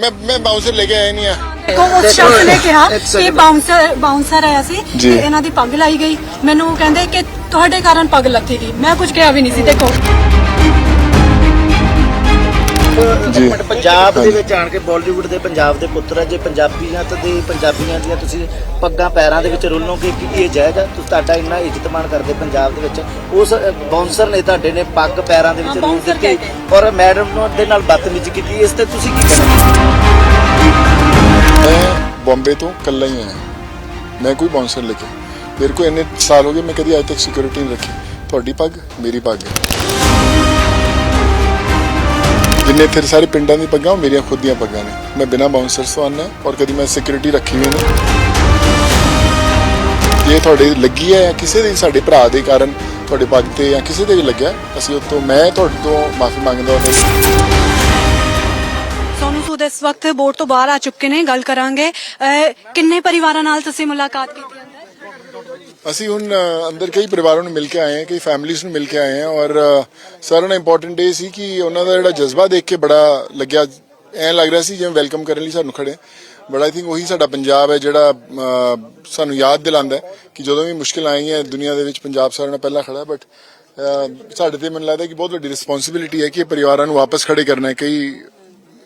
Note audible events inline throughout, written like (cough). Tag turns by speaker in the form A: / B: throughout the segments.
A: ਮੈਂ ਮੈਂ ਬਾਉਂਸਰ ਲੈ ਕੇ ਆਇਆ ਨਹੀਂ ਆ।
B: ਦੇਖੋ ਉਸ ਸ਼ਖਸ ਨੇ ਕਿਹਾ ਕਿ। ਬਾਉਂਸਰ ਬਾਉਂਸਰ ਆਇਆ ਸੀ। ਤੇ ਇਹਨਾਂ ਦੀ ਪੱਗ ਲਾਈ ਗਈ। ਮੈਨੂੰ ਕਹਿੰਦੇ ਕਿ ਤੁਹਾਡੇ ਕਾਰਨ ਪੱਗ ਲੱਥੀ ਗਈ। ਮੈਂ ਕੁਝ ਕਿਹਾ ਵੀ ਨਹੀਂ ਸੀ। ਦੇਖੋ।
A: ਜੀ।
C: ਪੰਜਾਬ ਦੇ ਵਿੱਚ ਆਣ ਕੇ ਬਾਲੀਵੁੱਡ ਦੇ ਪੰਜਾਬ ਦੇ ਪੁੱਤਰ ਆ ਜੇ ਪੰਜਾਬੀਆਂ ਤੇ ਦੇ ਪੰਜਾਬੀਆਂ ਦੀਆਂ ਤੁਸੀਂ ਪੱਗਾਂ ਪੈਰਾਂ ਦੇ ਵਿੱਚ ਰੋਲੋਗੇ ਕਿ ਇਹ ਜਾਇਜ਼ ਆ? ਤੁਸੀਂ ਤੁਹਾਡਾ ਇੰਨਾ ਇੱਜ਼ਤ ਮਾਣ ਕਰਦੇ ਪੰਜਾਬ ਦੇ ਵਿੱਚ। ਉਸ ਬਾਉਂਸਰ ਨੇ ਤੁਹਾਡੇ ਨੇ ਪੱਗ ਪੈਰਾਂ ਦੇ ਵਿੱਚ
B: ਹਾਂ,
C: ਰੋਲ
B: bouncer
C: ਦਿੱਤੀ। ਔਰ ਮੈਡਮ ਨੂੰ ਦੇ ਨਾਲ ਬਦਤਮੀਜ਼ੀ ਕੀਤੀ। ਇਸ ਤੇ ਤੁਸੀਂ ਕੀ ਕਹਿਣਾ?
A: ਮੈਂ ਬੰਬੇ ਤੋਂ ਕੱਲਾ ਹੀ ਆਇਆ। ਮੈਂ ਕੋਈ ਬਾਉਂਸਰ ਲੈ ਕੇ ਮੇਰੇ ਕੋ ਇੰਨੇ ਸਾਲ ਹੋ ਗਏ ਮੈਂ ਕਦੀ ਅੱਜ ਤੱਕ ਸਿਕਿਉਰਿਟੀ ਨਹੀਂ ਰੱਖੀ। ਤੁਹਾਡੀ ਪੱਗ ਮੇਰੀ ਪੱਗ ਹੈ। ਜਿੰਨੇ ਇੱਥੇ ਸਾਰੇ ਪਿੰਡਾਂ ਦੀ ਪੱਗਾਂ, ਉਹ ਮੇਰੀਆਂ ਖੁਦ ਦੀਆਂ ਪੱਗਾਂ ਨੇ। ਮੈਂ ਬਿਨਾਂ ਬਾਉਂਸਰ ਤੋਂ ਆਉਂਦਾ ਔਰ ਕਦੀ ਮੈਂ ਸਿਕਿਉਰਿਟੀ ਰੱਖੀ ਵੀ ਨਹੀਂ। ਜੇ ਤੁਹਾਡੇ ਲੱਗੀ ਹੈ ਜਾਂ ਕਿਸੇ ਦੇ ਸਾਡੇ ਭਰਾ ਦੇ ਕਾਰਨ ਤੁਹਾਡੇ ਪੱਗ ਤੇ ਜਾਂ ਕਿਸੇ ਦੇ ਵੀ ਲੱਗਿਆ, ਅਸੀਂ ਉਹ ਤੋਂ ਮੈਂ ਤੁਹਾਡੇ ਤੋਂ ਮਾਫੀ ਮੰਗਦਾ ਉਹਦੇ
B: ਸੋਨੂ ਸੂਦ, ਇਸ ਵਕਤ ਬੋਰਡ ਤੋਂ ਬਾਹਰ ਆ ਚੁੱਕੇ ਨੇ, ਗੱਲ ਕਰਾਂਗੇ। ਕਿੰਨੇ ਪਰਿਵਾਰਾਂ ਨਾਲ ਤੁਸੀਂ ਮੁਲਾਕਾਤ ਕੀਤੀ?
A: ਅਸੀਂ ਹੁਣ ਅੰਦਰ ਕਈ ਪਰਿਵਾਰਾਂ ਨੂੰ ਮਿਲ ਕੇ ਆਏ ਹਾਂ, ਕਈ ਫੈਮਿਲੀਆਂ ਨੂੰ ਮਿਲ ਕੇ ਆਏ ਹਾਂ ਔਰ ਸਾਰਿਆਂ ਨੂੰ ਇੰਪੋਰਟੈਂਟ ਇਹ ਸੀ ਕਿ ਉਹਨਾਂ ਦਾ ਜਿਹੜਾ ਜਜ਼ਬਾ ਦੇਖ ਕੇ ਬੜਾ ਲੱਗਿਆ। ਐਂ ਲੱਗ ਰਿਹਾ ਸੀ ਜਿਵੇਂ ਵੈਲਕਮ ਕਰਨ ਲਈ ਸਾਨੂੰ ਖੜੇ ਬਟ ਆਈ ਥਿੰਕ ਉਹੀ ਸਾਡਾ ਪੰਜਾਬ ਹੈ ਜਿਹੜਾ ਸਾਨੂੰ ਯਾਦ ਦਿਲਾਉਂਦਾ ਕਿ ਜਦੋਂ ਵੀ ਮੁਸ਼ਕਿਲ ਆਈਆਂ ਦੁਨੀਆ ਦੇ ਵਿੱਚ ਪੰਜਾਬ ਸਾਰਿਆਂ ਨਾਲ ਪਹਿਲਾਂ ਖੜਾ ਬਟ ਸਾਡੇ ਤੇ ਮੈਨੂੰ ਲੱਗਦਾ ਕਿ ਬਹੁਤ ਵੱਡੀ ਰਿਸਪੌਂਸਿਬਿਲਿਟੀ ਹੈ ਕਿ ਪਰਿਵਾਰਾਂ ਨੂੰ ਵਾਪਸ ਖੜੇ ਕਰਨਾ ਹੈ। ਕਈ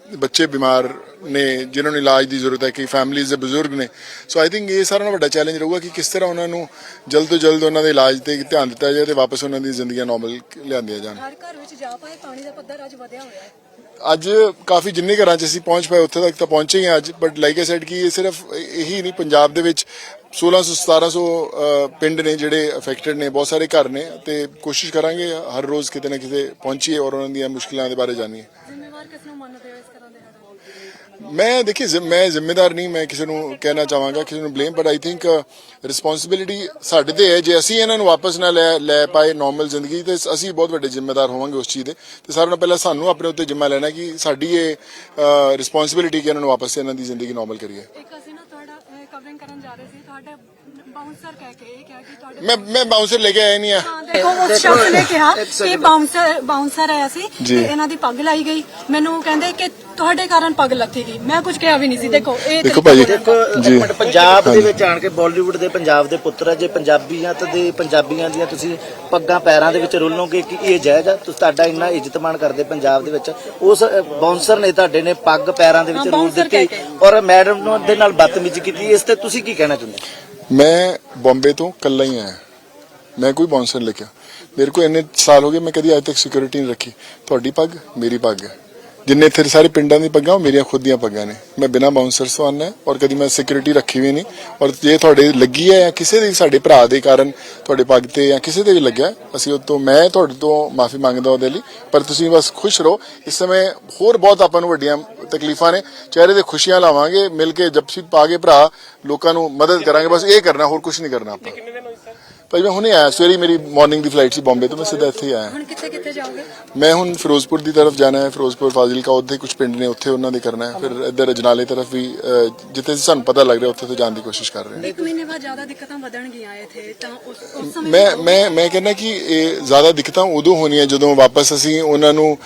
A: ਬੱਚੇ ਬਿਮਾਰ ਨੇ ਜਿਨ੍ਹਾਂ ਨੂੰ ਇਲਾਜ ਦੀ ਜ਼ਰੂਰਤ ਹੈ ਕਿ ਫੈਮਲੀਜ਼ ਦੇ ਬਜ਼ੁਰਗ ਨੇ। ਸੋ ਆਈ ਥਿੰਕ ਇਹ ਸਾਰਿਆਂ ਨਾਲੋਂ ਵੱਡਾ ਚੈਲੰਜ ਰਹੂਗਾ ਕਿ ਕਿਸ ਤਰ੍ਹਾਂ ਉਹਨਾਂ ਨੂੰ ਜਲਦ ਤੋਂ ਜਲਦ ਉਹਨਾਂ ਦੇ ਇਲਾਜ ਤੇ ਧਿਆਨ ਦਿੱਤਾ ਜਾਏ ਤੇ ਵਾਪਸ ਉਹਨਾਂ ਦੀ ਜ਼ਿੰਦਗੀਆਂ ਨਾਰਮਲ ਲਿਆਂਦੀਆਂ ਜਾਣ।
B: ਹਰ ਘਰ ਵਿੱਚ ਜਾ ਪਾਏ ਪਾਣੀ ਦਾ ਪੱਧਰ ਅੱਜ ਵਧਿਆ ਹੋਇਆ ਹੈ।
A: ਅੱਜ ਕਾਫੀ ਜਿੰਨੇ ਘਰਾਂ 'ਚ ਅਸੀਂ ਪਹੁੰਚ ਪਾਏ ਉੱਥੇ ਤੱਕ ਤਾਂ ਪਹੁੰਚੇ ਹੀ ਅੱਜ। ਬਟ ਲਾਈਕ ਆਈ ਸੈਡ ਕਿ ਇਹ ਸਿਰਫ ਇਹੀ ਨਹੀਂ ਪੰਜਾਬ ਦੇ ਵਿੱਚ 1600 1700 ਅ, ਪਿੰਡ ਨੇ ਜਿਹੜੇ ਅਫੈਕਟਡ ਨੇ ਬਹੁਤ ਸਾਰੇ ਘਰ ਨੇ ਤੇ ਕੋਸ਼ਿਸ਼ ਕਰਾਂਗੇ ਹਰ ਰੋਜ਼ ਕਿਤੇ ਨਾ ਕਿਤੇ ਪਹੁੰਚੀਏ ਔਰ ਉਹਨਾਂ ਦੀਆਂ ਮੁਸ਼ਕਲਾਂ ਦੇ ਬਾਰੇ ਜਾਣੀਏ।
B: ਜ਼ਿੰਮੇਵਾਰ ਕਿਸ ਨੂੰ ਮੰਨਦੇ ਹੋ ਇਸ ਤਰ੍ਹਾਂ ਦੇ ਹਾਲਾਤ
A: ਮੈਂ ਦੇਖੀ ਮੈਂ ਜ਼ਿੰਮੇਦਾਰ ਨਹੀਂ ਮੈਂ ਕਿਸੇ ਨੂੰ ਕਹਿਣਾ ਚਾਹਾਂਗਾ ਕਿਸੇ ਨੂੰ blame but I think responsibility ਸਾਡੇ ਤੇ ਹੈ। ਜੇ ਅਸੀਂ ਇਹਨਾਂ ਨੂੰ ਵਾਪਸ ਨਾ ਲੈ ਲੈ ਪਾਏ ਨਾਰਮਲ ਜ਼ਿੰਦਗੀ ਤੇ ਅਸੀਂ ਬਹੁਤ ਵੱਡੇ ਜ਼ਿੰਮੇਦਾਰ ਹੋਵਾਂਗੇ ਉਸ ਚੀਜ਼ ਦੇ। ਤੇ ਸਾਰਿਆਂ ਨਾਲੋਂ ਪਹਿਲਾਂ ਸਾਨੂੰ ਆਪਣੇ ਉੱਤੇ ਜ਼ਿੰਮਾ ਲੈਣਾ ਕਿ ਸਾਡੀ ਇਹ ਰਿਸਪੌਂਸਿਬਿਲਿਟੀ ਕਿ ਇਹਨਾਂ ਨੂੰ ਵਾਪਸ ਇਹਨਾਂ ਦੀ ਜ਼ਿੰਦਗੀ ਨਾਰਮਲ ਕਰੀਏ।
B: ਇੱਕ ਅਸੀਂ ਨਾ ਤੁਹਾਡਾ ਕਵਰਿੰਗ ਕਰਨ ਜਾ ਰਹੇ ਸੀ ਤੁਹਾਡੇ ਬਾਉਂਸਰ ਕਹਿ ਕੇ ਇਹ ਕਿਹਾ ਕਿ ਤੁਹਾਡੇ
A: ਮੈਂ ਮੈਂ ਬਾਉਂਸਰ ਲੈ ਕੇ ਆਇਆ ਨਹੀਂ ਆ।
B: ਦੇਖੋ ਉਸ ਸ਼ਖਸ ਨੇ ਕਿਹਾ
C: ਇੱਕ
B: ਕਿ
C: second।
B: ਬਾਉਂਸਰ ਬਾਉਂਸਰ ਆਇਆ ਸੀ
A: ਜੀ।
B: ਤੇ ਇਹਨਾਂ ਦੀ ਪੱਗ ਲਾਈ ਗਈ। ਮੈਨੂੰ ਕਹਿੰਦੇ ਕਿ ਤੁਹਾਡੇ ਕਾਰਨ ਪੱਗ ਲੱਥੀ ਗਈ। ਮੈਂ ਕੁਝ ਕਿਹਾ ਵੀ ਨਹੀਂ ਸੀ। ਦੇਖੋ ਇਹ
A: ਦੇਖੋ
B: ਤਰੀਕਾ
A: ਭਾਜੀ।
C: ਦੇਖੋ
A: ਜੀ।
C: ਬਟ ਪੰਜਾਬ ਦੇ ਵਿੱਚ ਆਣ ਕੇ ਬਾਲੀਵੁੱਡ ਦੇ ਪੰਜਾਬ ਦੇ ਪੁੱਤਰ ਆ। ਜੇ ਪੰਜਾਬੀਆਂ ਤੇ ਦੇ ਪੰਜਾਬੀਆਂ ਦੀਆਂ ਤੁਸੀਂ ਪੱਗਾਂ ਪੈਰਾਂ ਦੇ ਵਿੱਚ ਰੋਲੋਗੇ ਕਿ ਇਹ ਜਾਇਜ਼ ਆ? ਤੁਸੀਂ ਤੁਹਾਡਾ ਇੰਨਾ ਇੱਜ਼ਤ ਮਾਣ ਕਰਦੇ ਪੰਜਾਬ ਦੇ ਵਿੱਚ। ਉਸ ਬਾਉਂਸਰ ਨੇ ਤੁਹਾਡੇ ਨੇ ਪੱਗ ਪੈਰਾਂ ਦੇ ਵਿੱਚ ਰੋਲ ਦਿੱਤੀ ਔਰ ਮੈਡਮ ਨੂੰ ਦੇ ਨਾਲ ਬਦਤਮੀਜ਼ੀ ਕੀਤੀ। ਇਸ ਤੇ ਤੁਸੀਂ ਕੀ ਕਹਿਣਾ ਚਾਹੁੰਦੇ?
A: ਮੈਂ ਬੰਬੇ ਤੋਂ ਕੱਲਾ ਹੀ ਆਇਆ। ਮੈਂ ਕੋਈ ਬੌਂਸਰ ਲਿਖਿਆ। ਮੇਰੇ ਕੋਲ ਇੰਨੇ ਸਾਲ ਹੋ ਗਏ, ਮੈਂ ਕਦੀ ਅੱਜ ਤੱਕ ਸਿਕਿਉਰਿਟੀ ਨਹੀਂ ਰੱਖੀ। ਤੁਹਾਡੀ ਪੱਗ ਮੇਰੀ ਪੱਗ ਹੈ। ਜਿੰਨੇ ਇੱਥੇ ਸਾਰੇ ਪਿੰਡਾਂ ਦੀ ਪੱਗਾਂ, ਉਹ ਮੇਰੀਆਂ ਖੁਦ ਦੀਆਂ ਪੱਗਾਂ ਨੇ। ਮੈਂ ਬਿਨਾਂ ਬਾਉਂਸਰ ਤੋਂ ਆਉਂਦਾ ਔਰ ਕਦੀ ਮੈਂ ਸਿਕਿਉਰਿਟੀ ਰੱਖੀ ਵੀ ਨਹੀਂ। ਔਰ ਜੇ ਤੁਹਾਡੇ ਲੱਗੀ ਹੈ ਜਾਂ ਕਿਸੇ ਦੇ, ਸਾਡੇ ਭਰਾ ਦੇ ਕਾਰਨ ਤੁਹਾਡੇ ਪੱਗ ਤੇ ਜਾਂ ਕਿਸੇ ਦੇ ਵੀ ਲੱਗਿਆ, ਅਸੀਂ ਉਹ ਤੋਂ, ਮੈਂ ਤੁਹਾਡੇ ਤੋਂ ਮਾਫੀ ਮੰਗਦਾ ਉਹਦੇ ਲਈ। ਪਰ ਤੁਸੀਂ ਬਸ ਖੁਸ਼ ਰਹੋ। ਇਸ ਸਮੇਂ ਹੋਰ ਬਹੁਤ ਆਪਾਂ ਨੂੰ ਵੱਡੀਆਂ ਤਕਲੀਫਾਂ ਨੇ। ਚਿਹਰੇ ਤੇ ਖੁਸ਼ੀਆਂ ਲਾਵਾਂਗੇ, ਮਿਲ ਕੇ ਜਪਸੀ ਪਾ ਕੇ ਭਰਾ ਲੋਕਾਂ ਨੂੰ ਮਦਦ ਕਰਾਂਗੇ। ਬਸ ਇਹ ਕਰਨਾ, ਹੋਰ ਕੁਝ ਨਹੀਂ ਕਰਨਾ ਆਪਾਂ। ਭਾਈ ਮੈਂ ਹੁਣੇ ਆਇਆ ਸਵੇਰੇ ਹੀ ਮੇਰੀ ਮਾਰਨਿੰਗ ਦੀ ਫਲਾਈਟ ਸੀ ਬੰਬੇ ਤੋਂ ਮੈਂ ਸਿੱਧਾ ਇੱਥੇ ਹੀ ਆਇਆ।
B: ਹੁਣ ਕਿੱਥੇ ਕਿੱਥੇ ਜਾਓਗੇ?
A: ਮੈਂ ਹੁਣ ਫਿਰੋਜ਼ਪੁਰ ਦੀ ਤਰਫ ਜਾਣਾ ਹੈ ਫਿਰੋਜ਼ਪੁਰ ਫਾਜ਼ਿਲਕਾ ਉੱਥੇ ਕੁਝ ਪਿੰਡ ਨੇ ਉੱਥੇ ਉਹਨਾਂ ਦੇ ਕਰਨਾ ਹੈ। ਫਿਰ ਇੱਧਰ ਅਜਨਾਲੇ ਤਰਫ ਵੀ ਅਹ, ਜਿੱਥੇ ਸਾਨੂੰ ਪਤਾ ਲੱਗ ਰਿਹਾ ਉੱਥੇ ਤੋਂ ਜਾਣ ਦੀ ਕੋਸ਼ਿਸ਼ ਕਰ ਰਹੇ ਹਾਂ।
B: ਇੱਕ ਮਹੀਨੇ ਬਾਅਦ ਜ਼ਿਆਦਾ ਦਿੱਕਤਾਂ ਵਧਣਗੀਆਂ ਇੱਥੇ ਤਾਂ ਉਸ ਉਸ ਸਮੇਂ
A: ਮੈਂ ਮੈਂ ਮੈਂ ਕਹਿੰਦਾ ਕਿ ਇਹ ਜ਼ਿਆਦਾ ਦਿੱਕਤਾਂ ਉਦੋਂ ਹੋਣੀਆਂ ਜਦੋਂ ਵਾਪਸ ਅਸੀਂ ਉਹਨਾਂ ਨੂੰ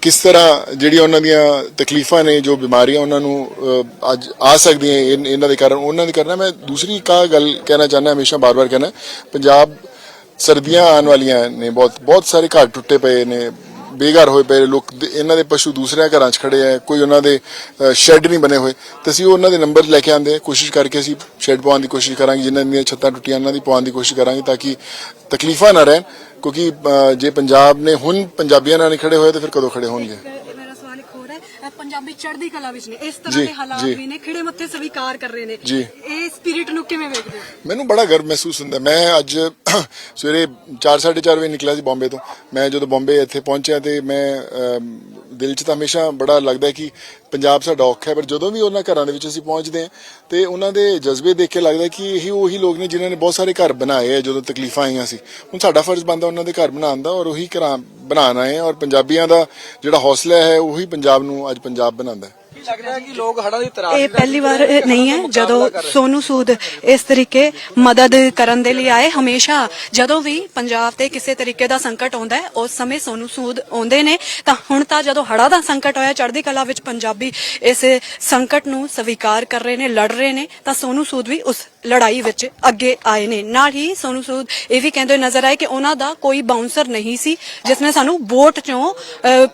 A: ਕਿਸ ਤਰ੍ਹਾਂ ਜਿਹੜੀ ਉਹਨਾਂ ਦੀਆਂ ਤਕਲੀਫਾਂ ਨੇ ਜੋ ਬਿਮਾਰੀਆਂ ਉਹਨਾਂ ਨੂੰ ਅੱਜ ਆ ਸਕਦੀਆਂ ਇਨ- ਇਹਨਾਂ ਦੇ ਕਾਰਨ ਉਹਨਾਂ ਦੇ ਕਰਨਾ ਮੈਂ ਦੂਸਰੀ ਕਾ ਗੱਲ ਕਹਿਣਾ ਚਾਹੁੰਦਾ ਹਮੇਸ਼ਾ ਬਾਰ-ਬਾਰ ਕਹਿਣਾ ਪੰਜਾਬ ਸਰਦੀਆਂ ਆਉਣ ਵਾਲੀਆਂ ਨੇ ਬਹੁਤ ਬਹੁਤ ਸਾਰੇ ਘਰ ਟੁੱਟੇ ਪਏ ਨੇ, ਬੇਘਰ ਹੋਏ ਪਏ ਲੋਕ ਇਹਨਾਂ ਦੇ ਪਸ਼ੂ ਦੂਸਰਿਆਂ ਘਰਾਂ 'ਚ ਖੜੇ ਆ, ਕੋਈ ਉਹਨਾਂ ਦੇ ਸ਼ੈੱਡ ਨਹੀਂ ਬਣੇ ਹੋਏ। ਤੇ ਅਸੀਂ ਉਹਨਾਂ ਦੇ ਨੰਬਰ ਲੈ ਕੇ ਆਂਦੇ ਕੋਸ਼ਿਸ਼ ਕਰਕੇ ਅਸੀਂ ਸ਼ੈੱਡ ਪਾਉਣ ਦੀ ਕੋਸ਼ਿਸ਼ ਕਰਾਂਗੇ ਜਿਨ੍ਹਾਂ ਦੀਆਂ ਛੱਤਾਂ ਟੁੱਟੀਆਂ, ਉਹਨਾਂ ਦੀ ਪਾਉਣ ਦੀ ਕੋਸ਼ਿਸ਼ ਕਰਾਂਗੇ ਤਾਂ ਕਿ ਤਕਲੀਫਾਂ ਨਾ ਰਹਿਣ, ਕਿਉਂਕਿ ਜੇ ਪੰਜਾਬ ਨੇ, ਹੁਣ ਪੰਜਾਬੀਆਂ ਨਾਲ ਨਹੀਂ ਖੜੇ ਹੋਏ, ਤਾਂ ਫਿਰ ਕਦੋਂ ਖੜੇ ਹੋਣਗੇ?
B: ਪੰਜਾਬੀ ਚੜ੍ਹਦੀ ਕਲਾ ਵਿੱਚ ਨੇ। ਇਸ ਤਰ੍ਹਾਂ
A: ਜੀ,
B: ਦੇ ਹਾਲਾਤ
A: ਜੀ।
B: ਵੀ ਨੇ ਖਿੜੇ ਮੱਥੇ ਸਵੀਕਾਰ ਕਰ ਰਹੇ ਨੇ।
A: ਜੀ।
B: ਇਹ ਸਪਿਰਿਟ ਨੂੰ ਕਿਵੇਂ ਵੇਖਦੇ ਹੋ?
A: ਮੈਨੂੰ ਬੜਾ ਗਰਵ ਮਹਿਸੂਸ ਹੁੰਦਾ। ਮੈਂ ਅੱਜ (coughs) ਸਵੇਰੇ 4:30 ਵਜੇ ਨਿਕਲਿਆ ਸੀ ਬੰਬੇ ਤੋਂ। ਮੈਂ ਜਦੋਂ ਬੰਬੇ ਇੱਥੇ ਪਹੁੰਚਿਆ ਤੇ ਮੈਂ ਅਮ, ਦਿਲ 'ਚ ਤਾਂ ਹਮੇਸ਼ਾ ਬੜਾ ਲੱਗਦਾ ਹੈ ਕਿ ਪੰਜਾਬ ਸਾਡਾ ਔਖਾ ਹੈ ਪਰ ਜਦੋਂ ਵੀ ਉਹਨਾਂ ਘਰਾਂ ਦੇ ਵਿੱਚ ਅਸੀਂ ਪਹੁੰਚਦੇ ਹਾਂ, ਤੇ ਉਹਨਾਂ ਦੇ ਜਜ਼ਬੇ ਦੇਖ ਕੇ ਲੱਗਦਾ ਕਿ ਇਹੀ ਉਹੀ ਲੋਕ ਨੇ ਜਿਨ੍ਹਾਂ ਨੇ ਬਹੁਤ ਸਾਰੇ ਘਰ ਬਣਾਏ ਆ, ਜਦੋਂ ਤਕਲੀਫਾਂ ਆਈਆਂ ਸੀ। ਹੁਣ ਸਾਡਾ ਫਰਜ਼ ਬਣਦਾ ਉਹਨਾਂ ਦੇ ਘਰ ਬਣਾਉਣ ਦਾ ਔਰ ਉਹੀ ਘਰਾਂ ਬਣਾਉਣਾ ਹੈ ਔਰ ਪੰਜਾਬੀਆਂ ਦਾ ਜਿਹੜਾ ਹੌਸਲਾ ਹੈ, ਉਹੀ ਪੰਜਾਬ ਨੂੰ ਅੱਜ ਪੰਜਾਬ ਬਣਾਉਂਦਾ ਹੈ।
D: ਲੱਗ ਰਿਹਾ ਕਿ ਲੋਕ ਹੜ੍ਹਾਂ ਦੀ ਤਰਾਸ
B: ਇਹ ਪਹਿਲੀ ਵਾਰ ਨਹੀਂ ਹੈ। ਜਦੋਂ ਸੋਨੂ ਸੂਦ ਇਸ ਤਰੀਕੇ ਮਦਦ ਕਰਨ ਦੇ ਲਈ ਆਏ ਹਮੇਸ਼ਾ ਜਦੋਂ ਵੀ ਪੰਜਾਬ ਤੇ ਕਿਸੇ ਤਰੀਕੇ ਦਾ ਸੰਕਟ ਆਉਂਦਾ ਹੈ ਉਸ ਸਮੇਂ ਸੋਨੂ ਸੂਦ ਆਉਂਦੇ ਨੇ। ਤਾਂ ਹੁਣ ਤਾਂ ਜਦੋਂ ਹੜਾ ਦਾ ਸੰਕਟ ਹੋਇਆ ਚੜ੍ਹਦੀ ਕਲਾ ਵਿੱਚ ਪੰਜਾਬੀ ਇਸ ਸੰਕਟ ਨੂੰ ਸਵੀਕਾਰ ਕਰ ਰਹੇ ਨੇ ਲੜ ਰਹੇ ਨੇ ਤਾਂ ਸੋਨੂ ਸੂਦ ਵੀ ਉਸ ਲੜਾਈ ਵਿੱਚ ਅੱਗੇ ਆਏ ਨੇ। ਨਾਲ ਹੀ ਸੋਨੂ ਸੂਦ ਇਹ ਵੀ ਕਹਿੰਦੇ ਨਜ਼ਰ ਆਏ ਕਿ ਉਹਨਾਂ ਦਾ ਕੋਈ ਬਾਉਂਸਰ ਨਹੀਂ ਸੀ ਜਿਸ ਨੇ ਸਾਨੂੰ ਵੋਟ ਚੋਂ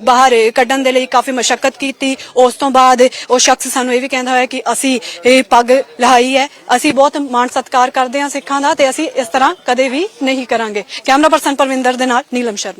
B: ਬਾਹਰ ਕੱਢਣ ਦੇ ਲਈ ਕਾਫੀ ਮਸ਼ੱਕਤ ਕੀਤੀ। ਉਸ ਤੋਂ ਬਾਅਦ ਉਹ ਸ਼ਖਸ ਸਾਨੂੰ ਇਹ ਵੀ ਕਹਿੰਦਾ ਹੋਇਆ ਕਿ ਅਸੀਂ ਇਹ ਪੱਗ ਲਹਾਈ ਹੈ। ਅਸੀਂ ਬਹੁਤ ਮਾਣ ਸਤਿਕਾਰ ਕਰਦੇ ਹਾਂ ਸਿੱਖਾਂ ਦਾ ਤੇ ਅਸੀਂ ਇਸ ਤਰ੍ਹਾਂ ਕਦੇ ਵੀ ਨਹੀਂ ਕਰਾਂਗੇ। ਕੈਮਰਾ ਪਰਸਨ ਪਰਵਿੰਦਰ ਦੇ ਨਾਲ ਨੀਲਮ ਸ਼ਰਮਾ।